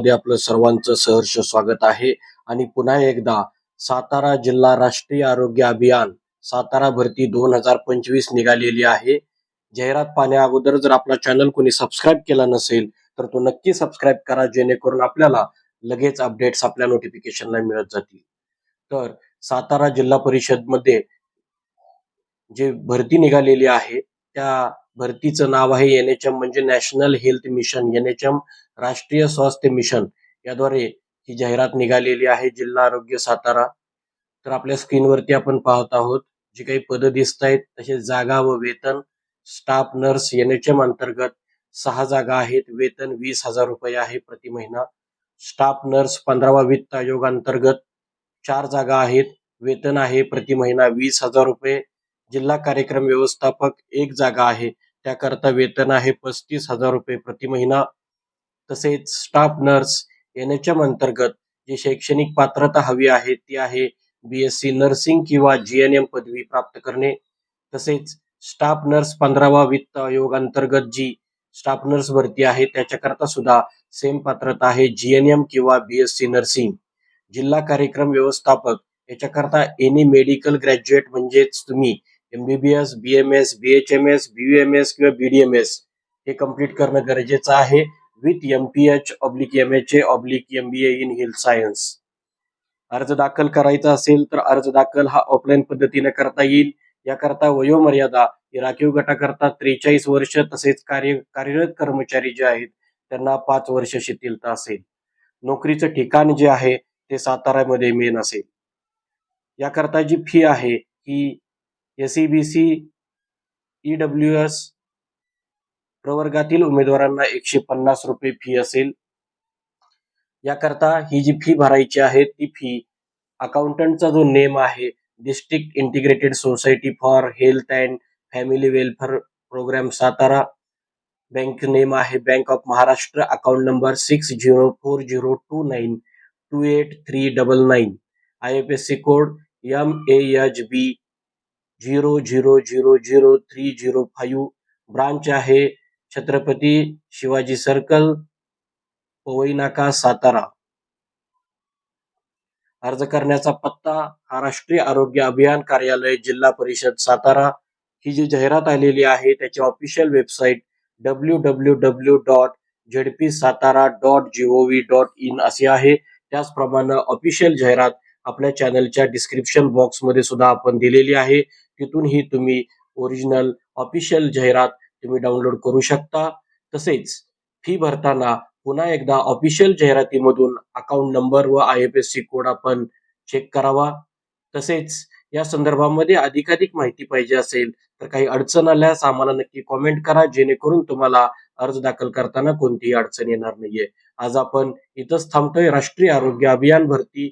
मध्ये आपलं सर्वांचं सहर्ष स्वागत आहे. आणि पुन्हा एकदा सातारा जिल्हा राष्ट्रीय आरोग्य अभियान सातारा भरती दोन हजार पंचवीस निघालेली आहे. जाहिरात पाहण्या अगोदर जर आपला चॅनल कोणी सबस्क्राईब केला नसेल तर तो नक्की सबस्क्राईब करा जेणेकरून आपल्याला लगेच अपडेट्स आपल्या नोटिफिकेशनला मिळत जातील. तर सातारा जिल्हा परिषदमध्ये जे भरती निघालेली आहे त्या भरतीचं नाव आहे एनएचएम म्हणजे नॅशनल हेल्थ मिशन. एनएचएम राष्ट्रीय स्वास्थ्य मिशन याद्वारे ही जाहिरात निघालेली आहे जिल्हा आरोग्य सातारा. तर आपल्या स्क्रीनवरती आपण पाहत आहोत जी काही पदं दिसत आहेत तसेच जागा व वेतन. स्टाफ नर्स एनएचएम अंतर्गत सहा जागा आहेत वेतन वीस हजार रुपये आहे प्रति महिना. स्टाफ नर्स पंधरावा वित्त आयोग अंतर्गत चार जागा आहेत वेतन आहे प्रति महिना वीस हजार रुपये. जिल्हा कार्यक्रम व्यवस्थापक एक जागा आहे त्याकरता वेतन आहे पस्तीस हजार रुपये प्रति महिना. तसेच staff nurse N H M अंतर्गत जी शैक्षणिक पात्रता हवी आहे ती आहे बीएससी नर्सिंग किंवा जी एन एम पदवी प्राप्त करणे. तसेच स्टाफ नर्स पंधरावा वित्त आयोग अंतर्गत जी स्टाफ नर्स भरती आहे त्याच्याकरता सुद्धा सेम पात्रता आहे जीएनएम किंवा बीएससी नर्सिंग जिल्हा कार्यक्रम व्यवस्थापक याच्याकरता एनी मेडिकल ग्रॅज्युएट म्हणजेच तुम्ही एमबीबीएस बीएमएस बीएचएमएस बीयूएमएस किंवा बीडीएमएस हे कंप्लीट करणं गरजेचं आहे. With MPH oblique M H A oblique MBA in health science अर्ज दाखल करायचा असेल तर अर्ज दाखल हा ऑफलाईन पद्धतीने करता येईल. याकरता वयोमर्यादा ही राखीव गटाकरता त्रेचाळीस वर्ष तसेच कार्य कार्यरत कर्मचारी जे आहेत त्यांना पाच वर्ष शिथिलता असेल. नोकरीचं ठिकाण जे आहे ते साताऱ्यामध्ये मेन असेल. याकरता जी फी आहे ही एसईबीसी ईडब्ल्यू एस प्रवर्गातील उमेदवारांना एकशे पन्नास रुपये फी असेल. याकरता ही जी फी भरायची आहे ती फी अकाउंटंटचा जो नेम आहे district integrated society for health and family welfare programme Satara bank name आहे. Bank of Maharashtra account number six zero four zero two nine two eight three double nine I F S C code M A H B zero zero zero zero three zero five branch आहे. Chhatrapati Shivaji circle Powai नाका सातारा. अर्ज करण्याचा पत्ता हा राष्ट्रीय आरोग्य अभियान कार्यालय जिल्हा परिषद सातारा. ही जी जाहिरात आलेली आहे त्याची official website W W W dot ZP Satara dot GOV dot IN असे आहे. त्याचप्रमाणे ऑफिशियल जाहिरात आपल्या चॅनलच्या डिस्क्रिप्शन बॉक्समध्ये सुद्धा आपण दिलेली आहे. तिथूनही तुम्ही ओरिजिनल ऑफिशियल जाहिरात तुम्ही डाउनलोड करू शकता. तसेच फी भरताना पुन्हा एकदा ऑफिशियल जाहिरातीमधून अकाउंट नंबर व I F S C code आपण चेक करावा. तसेच या संदर्भामध्ये अधिकाधिक माहिती पाहिजे असेल तर काही अडचण आल्यास आम्हाला नक्की कॉमेंट करा जेणेकरून तुम्हाला अर्ज दाखल करताना कोणतीही अडचण येणार नाहीये. आज आपण इथंच थांबतोय. राष्ट्रीय आरोग्य अभियान भरती